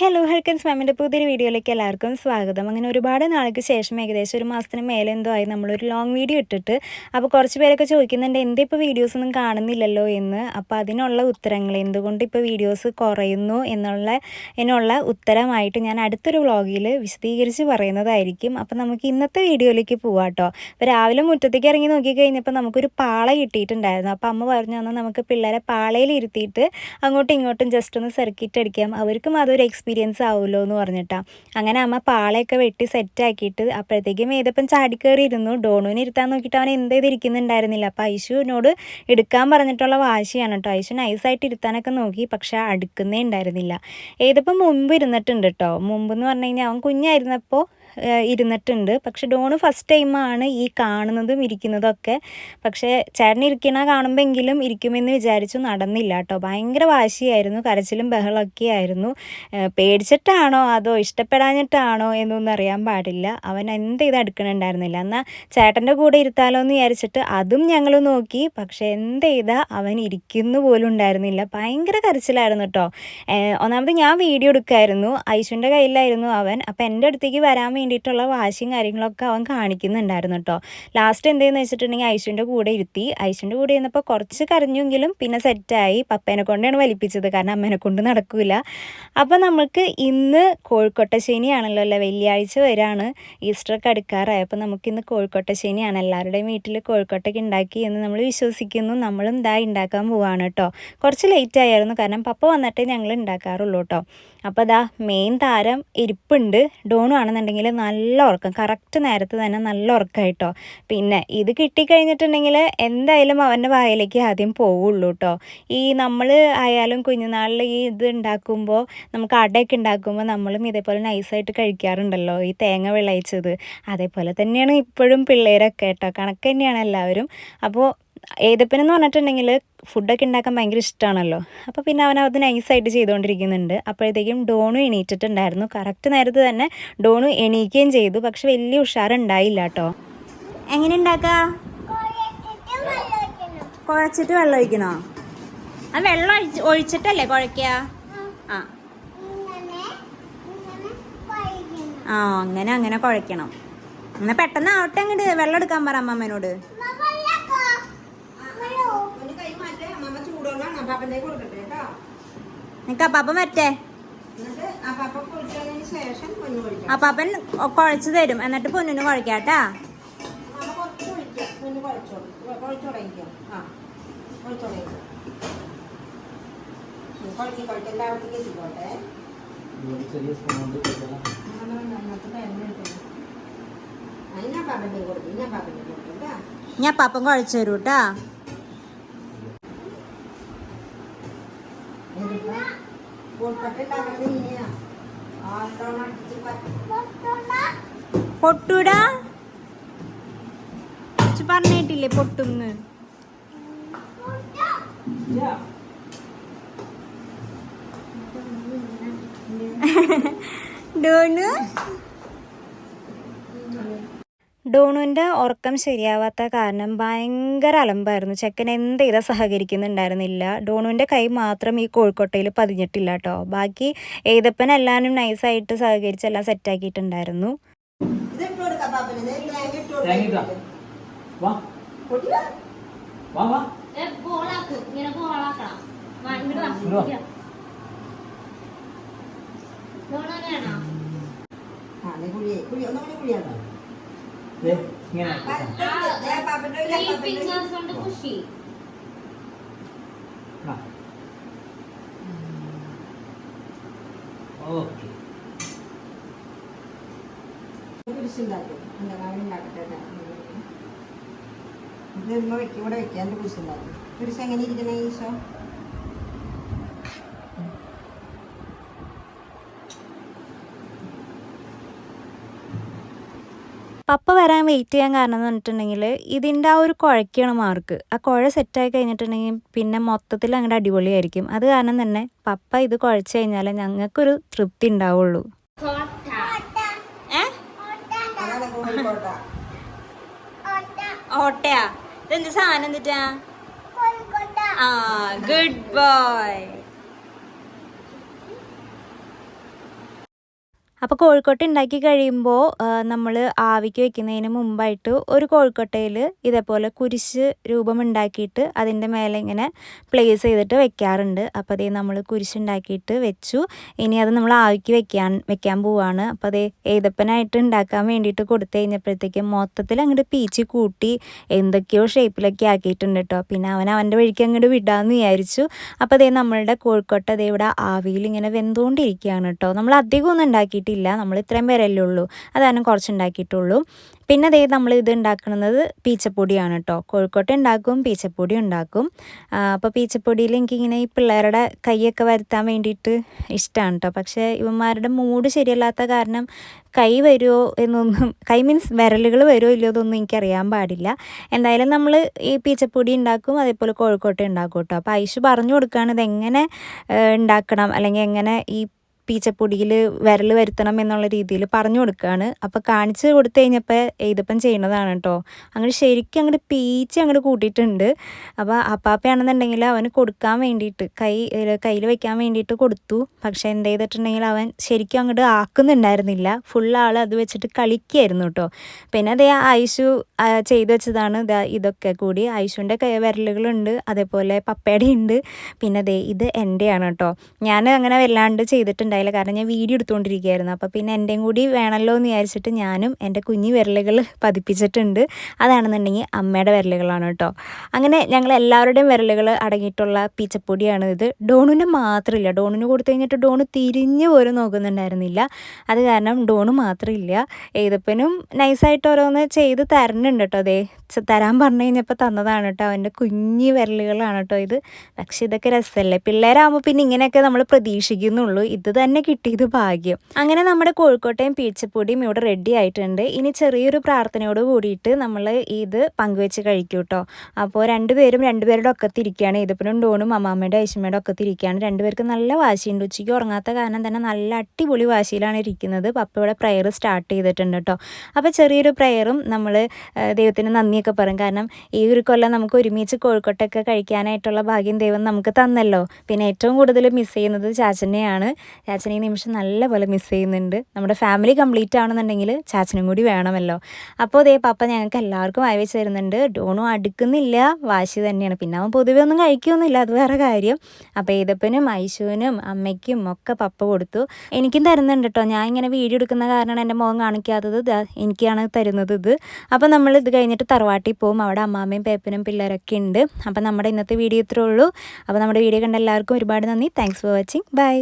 Hello ഹെൽക്കൻസ് മാമിന്റെ പുതിയൊരു വീഡിയോയിലേക്ക് എല്ലാവർക്കും സ്വാഗതം. അങ്ങനെ ഒരുപാട് നാൾക്ക് ശേഷം ഏകദേശം ഒരു മാസത്തിന് മേലെ എന്തോ ആയി നമ്മളൊരു ലോങ് വീഡിയോ ഇട്ടിട്ട് അപ്പോൾ കുറച്ച് പേരൊക്കെ ചോദിക്കുന്നുണ്ട് എന്താ ഇപ്പോൾ വീഡിയോസ് ഒന്നും കാണുന്നില്ലല്ലോ എന്ന്? അപ്പോൾ അതിനുള്ള ഉത്തരങ്ങൾ എന്തുകൊണ്ട് ഇപ്പോൾ വീഡിയോസ് കുറയുന്നു? എന്നുള്ള എന്നുള്ള ഉത്തരമായിട്ട് ഞാൻ അടുത്തൊരു വ്ളോഗിൽ വിശദീകരിച്ച് പറയുന്നതായിരിക്കും. അപ്പോൾ നമുക്ക് ഇന്നത്തെ വീഡിയോയിലേക്ക് പോവാം കേട്ടോ അപ്പോൾ രാവിലെ മുറ്റത്തേക്ക് ഇറങ്ങി നോക്കിക്കഴിഞ്ഞപ്പോൾ നമുക്കൊരു പാള കിട്ടിയിട്ടുണ്ടായിരുന്നു. അപ്പോൾ അമ്മ പറഞ്ഞു തന്നാൽ നമുക്ക് പിള്ളേരെ പാളയിൽ ഇരുത്തിയിട്ട് അങ്ങോട്ടും ഇങ്ങോട്ടും ജസ്റ്റ് ഒന്ന് സർക്കിറ്റ് അടിക്കാം. അവർക്കും അതൊരു എക്സ്പീരിയൻസ് ആവുമല്ലോ എന്ന് പറഞ്ഞിട്ടാ. അങ്ങനെ അമ്മ പാളയൊക്കെ വെട്ടി സെറ്റ് ആക്കിയിട്ട് അപ്പോഴത്തേക്കും ഏതപ്പം ചാടിക്കയറി ഇരുന്നു ഡോണുവിന് ഇരുത്താൻ നോക്കിയിട്ട് അവൻ എന്ത് ചെയ്തിരിക്കുന്നുണ്ടായിരുന്നില്ല. അപ്പോൾ ഐശുവിനോട് എടുക്കാൻ പറഞ്ഞിട്ടുള്ള വാശിയാണ് കേട്ടോ. ഐശു നൈസായിട്ട് ഇരുത്താനൊക്കെ നോക്കി പക്ഷെ അടുക്കുന്നേ ഉണ്ടായിരുന്നില്ല. ഏതപ്പം മുമ്പ് ഇരുന്നിട്ടുണ്ട് കേട്ടോ. മുമ്പ് എന്ന് പറഞ്ഞു കഴിഞ്ഞാൽ അവൻ കുഞ്ഞായിരുന്നപ്പോൾ ഇരുന്നിട്ടുണ്ട്. പക്ഷെ ഡോണ് ഫസ്റ്റ് ടൈമാണ് ഈ കാണുന്നതും ഇരിക്കുന്നതും ഒക്കെ. പക്ഷേ ചേട്ടൻ ഇരിക്കണ കാണുമ്പോഴെങ്കിലും ഇരിക്കുമെന്ന് വിചാരിച്ചു നടന്നില്ല കേട്ടോ. ഭയങ്കര വാശിയായിരുന്നു കരച്ചിലും ബഹളമൊക്കെ ആയിരുന്നു. പേടിച്ചിട്ടാണോ അതോ ഇഷ്ടപ്പെടാഞ്ഞിട്ടാണോ എന്നൊന്നും അറിയാൻ പാടില്ല. അവൻ എന്ത് ചെയ്ത് അടുക്കണുണ്ടായിരുന്നില്ല. എന്നാൽ ചേട്ടന്റെ കൂടെ ഇരുത്താലോ എന്ന് വിചാരിച്ചിട്ട് അതും ഞങ്ങൾ നോക്കി. പക്ഷെ എന്ത് ചെയ്താൽ അവൻ ഇരിക്കുന്നു പോലും ഉണ്ടായിരുന്നില്ല. ഭയങ്കര കരച്ചിലായിരുന്നു കേട്ടോ. ഒന്നാമത് ഞാൻ വീഡിയോ എടുക്കായിരുന്നു. ഐശുവിന്റെ കയ്യിലായിരുന്നു അവൻ. അപ്പം എന്റെ അടുത്തേക്ക് വരാൻ വേണ്ടിയിട്ടുള്ള വാശിയും കാര്യങ്ങളൊക്കെ അവൻ കാണിക്കുന്നുണ്ടായിരുന്നു കേട്ടോ ലാസ്റ്റ് എന്തെന്ന് വെച്ചിട്ടുണ്ടെങ്കിൽ ഐശുവിന്റെ കൂടെ ഇരുത്തി. ഐശുവിന്റെ കൂടെ ഇരുന്നപ്പോൾ കുറച്ച് കരഞ്ഞെങ്കിലും പിന്നെ സെറ്റായി. പപ്പേനെ കൊണ്ടാണ് വലിപ്പിച്ചത്. കാരണം അമ്മേനെ കൊണ്ട് നടക്കൂല. അപ്പോൾ നമുക്ക് ഇന്ന് കോഴിക്കോട്ടശ്ശേനിയാണല്ലോ അല്ലേ? വെള്ളിയാഴ്ച വരാണ്. ഈസ്റ്ററൊക്കെ അടുക്കാറായി അപ്പോൾ നമുക്കിന്ന് കോഴിക്കോട്ടശ്ശേനിയാണ് എല്ലാവരുടെയും വീട്ടിൽ കോഴിക്കോട്ടൊക്കെ ഉണ്ടാക്കി എന്ന് നമ്മൾ വിശ്വസിക്കുന്നു. നമ്മളും ഇതാ ഉണ്ടാക്കാൻ പോവാണ് കേട്ടോ കുറച്ച് ലേറ്റ് ആയിരുന്നു. കാരണം പപ്പ വന്നിട്ടേ ഞങ്ങൾ ഉണ്ടാക്കാറുള്ളൂ കേട്ടോ അപ്പോൾ അതാ മെയിൻ താരം ഇരിപ്പുണ്ട്. ഡോണു ആണെന്നുണ്ടെങ്കിൽ നല്ല ഉറക്കം. കറക്റ്റ് നേരത്തെ തന്നെ നല്ല ഉറക്കമായിട്ടോ പിന്നെ ഇത് കിട്ടിക്കഴിഞ്ഞിട്ടുണ്ടെങ്കിൽ എന്തായാലും അവന്റെ വായിലേക്ക് ആദ്യം പോവുള്ളൂ കേട്ടോ ഈ നമ്മൾ ആയാലും കുഞ്ഞുനാളിൽ ഈ ഇത് ഉണ്ടാക്കുമ്പോൾ നമുക്ക് അടയൊക്കെ ഉണ്ടാക്കുമ്പോൾ നമ്മളും ഇതേപോലെ നൈസായിട്ട് കഴിക്കാറുണ്ടല്ലോ. ഈ തേങ്ങ വിളയിച്ചത്. അതേപോലെ തന്നെയാണ് ഇപ്പോഴും പിള്ളേരൊക്കെ കേട്ടോ കണക്ക് തന്നെയാണ് എല്ലാവരും. അപ്പോൾ ഏതപ്പനെന്ന് പറഞ്ഞിട്ടുണ്ടെങ്കിൽ ഫുഡൊക്കെ ഉണ്ടാക്കാൻ ഭയങ്കര ഇഷ്ടമാണല്ലോ അപ്പോൾ പിന്നെ അവൻ അത് നൈസായിട്ട് ചെയ്തുകൊണ്ടിരിക്കുന്നുണ്ട് അപ്പോഴത്തേക്കും ഡോണു എണീറ്റിട്ടുണ്ടായിരുന്നു. കറക്റ്റ് നേരത്ത് തന്നെ ഡോണു എണീക്കുകയും ചെയ്തു. പക്ഷെ വലിയ ഉഷാറുണ്ടായില്ല കേട്ടോ. എങ്ങനെ ഉണ്ടാക്കാ? കുഴച്ചിട്ട് വെള്ളം ഒഴിക്കണോ? ആ വെള്ളം ഒഴിച്ച് ഒഴിച്ചിട്ടല്ലേ കുഴക്കുക ആ. ആ അങ്ങനെ അങ്ങനെ കുഴക്കണം എന്നാൽ പെട്ടെന്ന് ആവട്ടെ അങ്ങോട്ട് വെള്ളം എടുക്കാൻ പറ അമ്മമ്മേനോട്. നിനക്ക് അപ്പാപ്പൻ വരട്ടെ അപ്പാപ്പൻ കുഴച്ച് തരും. എന്നിട്ട് പൊന്നിന് കുഴക്കാട്ടാ. ഞാൻ പാപ്പം കുഴച്ചു? തരൂ പൊട്ടൂടാ? പറഞ്ഞിട്ടില്ലേ പൊട്ടുന്ന്? ഡോണു? ഡോണുവിന്റെ ഉറക്കം ശരിയാവാത്ത കാരണം ഭയങ്കര അലമ്പായിരുന്നു. ചെക്കൻ എന്ത് ചെയ്താൽ സഹകരിക്കുന്നുണ്ടായിരുന്നില്ല. ഡോണുവിന്റെ കൈ മാത്രം ഈ കോഴിക്കോട്ടയിൽ പതിഞ്ഞിട്ടില്ല കേട്ടോ ബാക്കി ഏതപ്പൻ എല്ലാവരും നൈസായിട്ട് സഹകരിച്ച് എല്ലാം സെറ്റാക്കിയിട്ടുണ്ടായിരുന്നു? വാ. വാ വാ. ബോളാക്ക്. ഇങ്ങനെ ബോളാക്കണം വാ, ഇങ്ങട് വാ, ഇങ്ങട് വാ. ഇരിക്കാം. ബോളാക്കാണോ? ദേ, ഇങ്ങനെ ആ, three fingers കൊണ്ട് push ചെയ്യ്. ആ. ഓക്കേ ഇവിടെ വെക്കാൻ എന്റെ കുരിശുണ്ടാക്കും കുരിശ് എങ്ങനെ ഇരിക്കണേ ഈശോ പപ്പ വരാൻ വെയിറ്റ് ചെയ്യാൻ കാരണം എന്ന് പറഞ്ഞിട്ടുണ്ടെങ്കിൽ ഇതിന്റെ ആ ഒരു കുഴയ്ക്കാണ് മാർക്ക് ആ കുഴ സെറ്റായി കഴിഞ്ഞിട്ടുണ്ടെങ്കിൽ പിന്നെ മൊത്തത്തിൽ അങ്ങോട്ട് അടിപൊളിയായിരിക്കും. അത് കാരണം തന്നെ പപ്പ ഇത് കുഴച്ച് കഴിഞ്ഞാൽ ഞങ്ങൾക്കൊരു തൃപ്തി ഉണ്ടാവുള്ളൂ. ഓട്ടയാ? ഇതെന്ത് സാധനം എന്നിട്ടാ ആ ഗുഡ് ബോയ് അപ്പോൾ കോഴിക്കോട്ട ഉണ്ടാക്കി കഴിയുമ്പോൾ നമ്മൾ ആവിക്ക് വെക്കുന്നതിന് മുമ്പായിട്ട് ഒരു കോഴിക്കോട്ടയിൽ ഇതേപോലെ കുരിശ് രൂപം ഉണ്ടാക്കിയിട്ട് അതിന്റെ മേലെ ഇങ്ങനെ പ്ലേസ് ചെയ്തിട്ട് വെക്കാറുണ്ട്. അപ്പോൾ അതേ നമ്മൾ കുരിശ് ഉണ്ടാക്കിയിട്ട് വെച്ചു. ഇനി അത് നമ്മൾ ആവിക്ക് വെക്കാൻ വെക്കാൻ പോവാണ്. അപ്പോൾ അതേ ഏതപ്പനായിട്ട് ഉണ്ടാക്കാൻ വേണ്ടിയിട്ട് കൊടുത്തു കഴിഞ്ഞപ്പോഴത്തേക്കും മൊത്തത്തിൽ അങ്ങോട്ട് പീച്ചി കൂട്ടി എന്തൊക്കെയോ ഷേപ്പിലൊക്കെ ആക്കിയിട്ടുണ്ട് കേട്ടോ പിന്നെ അവൻ അവന്റെ വഴിക്ക് അങ്ങോട്ട് വിടാമെന്ന് വിചാരിച്ചു. അപ്പോൾ അതേ നമ്മളുടെ കോഴിക്കോട്ട് അതേ ഇവിടെ ആവിയിൽ ഇങ്ങനെ വെന്തുകൊണ്ടിരിക്കുകയാണ് കേട്ടോ നമ്മൾ അധികം ഒന്നും ഉണ്ടാക്കിയിട്ടില്ല നമ്മൾ ഇത്രയും പേരല്ലേ ഉള്ളൂ. അതാണ് കുറച്ച് ഉണ്ടാക്കിയിട്ടുള്ളൂ പിന്നെ അതേ നമ്മൾ ഇത് ഉണ്ടാക്കുന്നത് പീച്ചപ്പൊടിയാണ് കേട്ടോ. കോഴിക്കോട്ട് ഉണ്ടാക്കും പീച്ചപ്പൊടി ഉണ്ടാക്കും. അപ്പോൾ പീച്ചപ്പൊടിയിൽ എനിക്കിങ്ങനെ ഈ പിള്ളേരുടെ കൈയൊക്കെ വരുത്താൻ വേണ്ടിയിട്ട് ഇഷ്ടമാണ് കേട്ടോ. പക്ഷേ ഇവന്മാരുടെ മൂഡ് ശരിയല്ലാത്ത കാരണം കൈ വരുമോ എന്നൊന്നും കൈ മീൻസ് വിരലുകൾ വരുമോ ഇല്ലയോ എന്നൊന്നും എനിക്കറിയാൻ പാടില്ല. എന്തായാലും നമ്മൾ ഈ പീച്ചപ്പൊടി ഉണ്ടാക്കും അതേപോലെ കോഴിക്കോട്ട് ഉണ്ടാക്കും കേട്ടോ. അപ്പോൾ ഐഷു പറഞ്ഞു കൊടുക്കുകയാണ് ഇതെങ്ങനെ ഉണ്ടാക്കണം അല്ലെങ്കിൽ എങ്ങനെ ഈ പീച്ചപ്പൊടിയിൽ വിരൽ വരുത്തണം എന്നുള്ള രീതിയിൽ പറഞ്ഞു കൊടുക്കുകയാണ് അപ്പോൾ കാണിച്ച് കൊടുത്തു കഴിഞ്ഞപ്പോൾ ഇതിപ്പം ചെയ്യണതാണ് കേട്ടോ അങ്ങനെ ശരിക്കും അങ്ങോട്ട് പീച്ച് അങ്ങോട്ട് കൂട്ടിയിട്ടുണ്ട്. അപ്പോൾ അപ്പാപ്പയാണെന്നുണ്ടെങ്കിൽ അവന് കൊടുക്കാൻ വേണ്ടിയിട്ട് കൈ കയ്യിൽ വെക്കാൻ വേണ്ടിയിട്ട് കൊടുത്തു. പക്ഷേ എന്ത് ചെയ്തിട്ടുണ്ടെങ്കിൽ അവൻ ശരിക്കും അങ്ങോട്ട് ആക്കുന്നുണ്ടായിരുന്നില്ല. ഫുൾ ആൾ അത് വെച്ചിട്ട് കളിക്കുകയായിരുന്നു കേട്ടോ പിന്നെ അതേ ഐഷു ചെയ്തു വെച്ചതാണ്. ഇതൊക്കെ കൂടി. ഐഷുവിന്റെ വിരലുകളുണ്ട്. അതേപോലെ പപ്പയുടെ ഉണ്ട് പിന്നെ അതേ ഇത് എന്റെയാണ് കേട്ടോ ഞാൻ അങ്ങനെ വല്ലാണ്ട് ചെയ്തിട്ടുണ്ടായില്ല കാരണം ഞാൻ വീഡിയോ എടുത്തുകൊണ്ടിരിക്കുകയായിരുന്നു അപ്പോൾ പിന്നെ എന്റെയും കൂടി വേണമല്ലോ എന്ന് വിചാരിച്ചിട്ട് ഞാനും എന്റെ കുഞ്ഞു വിരലുകൾ പതിപ്പിച്ചിട്ടുണ്ട്. അതാണെന്നുണ്ടെങ്കിൽ അമ്മയുടെ വിരലുകളാണ് കേട്ടോ. അങ്ങനെ ഞങ്ങൾ എല്ലാവരുടെയും വിരലുകൾ അടങ്ങിയിട്ടുള്ള പീച്ചപ്പൊടിയാണ് ഇത്. ഡോണിന് മാത്രമില്ല. ഡോണിന് കൊടുത്തു കഴിഞ്ഞിട്ട് ഡോണ് തിരിഞ്ഞ് പോലും നോക്കുന്നുണ്ടായിരുന്നില്ല. അത് കാരണം ഡോണ് മാത്രമില്ല. ഏതപ്പനും നൈസായിട്ട് ഓരോന്ന് ചെയ്ത് തരണുണ്ട് കേട്ടോ. അതേ തരാൻ പറഞ്ഞു കഴിഞ്ഞപ്പോൾ തന്നതാണ് കേട്ടോ. അവന്റെ കുഞ്ഞു വിരലുകളാണ് കേട്ടോ ഇത്. പക്ഷെ ഇതൊക്കെ രസമല്ലേ പിള്ളേരാകുമ്പോൾ പിന്നെ ഇങ്ങനെയൊക്കെ നമ്മൾ പ്രതീക്ഷിക്കുന്നുള്ളൂ. ഇത് തന്നെ കിട്ടിയത് ഭാഗ്യം. അങ്ങനെ നമ്മുടെ കോഴിക്കോട്ടെയും പീച്ചപ്പൊടിയും ഇവിടെ റെഡി ആയിട്ടുണ്ട്. ഇനി ചെറിയൊരു പ്രാർത്ഥനയോട് കൂടിയിട്ട് നമ്മൾ ഇത് പങ്കുവെച്ച് കഴിക്കും കേട്ടോ അപ്പോൾ രണ്ടുപേരും രണ്ടുപേരുടെ ഒക്കത്തിരിക്കുകയാണ് ഇതിപ്പനും ഡോണും അമ്മാമ്മയുടെ ഒക്കെ ഒക്കത്തിരിക്കുകയാണ് രണ്ടുപേർക്ക് നല്ല വാശിയുണ്ട്. ഉച്ചയ്ക്ക് ഉറങ്ങാത്ത കാരണം തന്നെ നല്ല അടിപൊളി വാശിയിലാണ് ഇരിക്കുന്നത്. പപ്പ ഇവിടെ പ്രയർ സ്റ്റാർട്ട് ചെയ്തിട്ടുണ്ട് കേട്ടോ. അപ്പോൾ ചെറിയൊരു പ്രയറും നമ്മൾ ദൈവത്തിന് നന്ദിയൊക്കെ പറയും. കാരണം ഈ ഒരു കൊല്ലം നമുക്ക് ഒരുമിച്ച് കോഴിക്കോട്ടൊക്കെ കഴിക്കാനായിട്ടുള്ള ഭാഗ്യം ദൈവം നമുക്ക് തന്നല്ലോ. പിന്നെ ഏറ്റവും കൂടുതൽ മിസ് ചെയ്യുന്നത് ചാച്ചനെയാണ്. ചാച്ചനെ ഈ നിമിഷം നല്ലപോലെ മിസ് ചെയ്യുന്നുണ്ട്. നമ്മുടെ ഫാമിലി കംപ്ലീറ്റ് ആണെന്നുണ്ടെങ്കിൽ ചാച്ചനും കൂടി വേണമല്ലോ. അപ്പോൾ അതേ പപ്പ ഞങ്ങൾക്ക് എല്ലാവർക്കും വായി വെച്ച് തരുന്നുണ്ട്. ഡോണും അടുക്കുന്നില്ല. വാശി തന്നെയാണ്. പിന്നെ അവൻ പൊതുവെ ഒന്നും കഴിക്കുകയൊന്നുമില്ല അത് വേറെ കാര്യം. അപ്പോൾ ഏതപ്പനും ഐശുവിനും അമ്മയ്ക്കും ഒക്കെ പപ്പ കൊടുത്തു. എനിക്കും തരുന്നുണ്ട് കേട്ടോ. ഞാൻ ഇങ്ങനെ വീഡിയോ എടുക്കുന്ന കാരണമാണ് എന്റെ മുഖം കാണിക്കാത്തത്. എനിക്കാണ് തരുന്നത് ഇത്. അപ്പോൾ നമ്മൾ ഇത് കഴിഞ്ഞിട്ട് തറവാട്ടിൽ പോകും. അവിടെ അമ്മാമ്മയും പേപ്പനും പിള്ളേരൊക്കെ ഉണ്ട്. അപ്പോൾ നമ്മുടെ ഇന്നത്തെ വീഡിയോ ഇത്രേ ഉള്ളൂ. അപ്പോൾ നമ്മുടെ വീഡിയോ കണ്ട എല്ലാവർക്കും ഒരുപാട് നന്ദി. Thanks for watching bye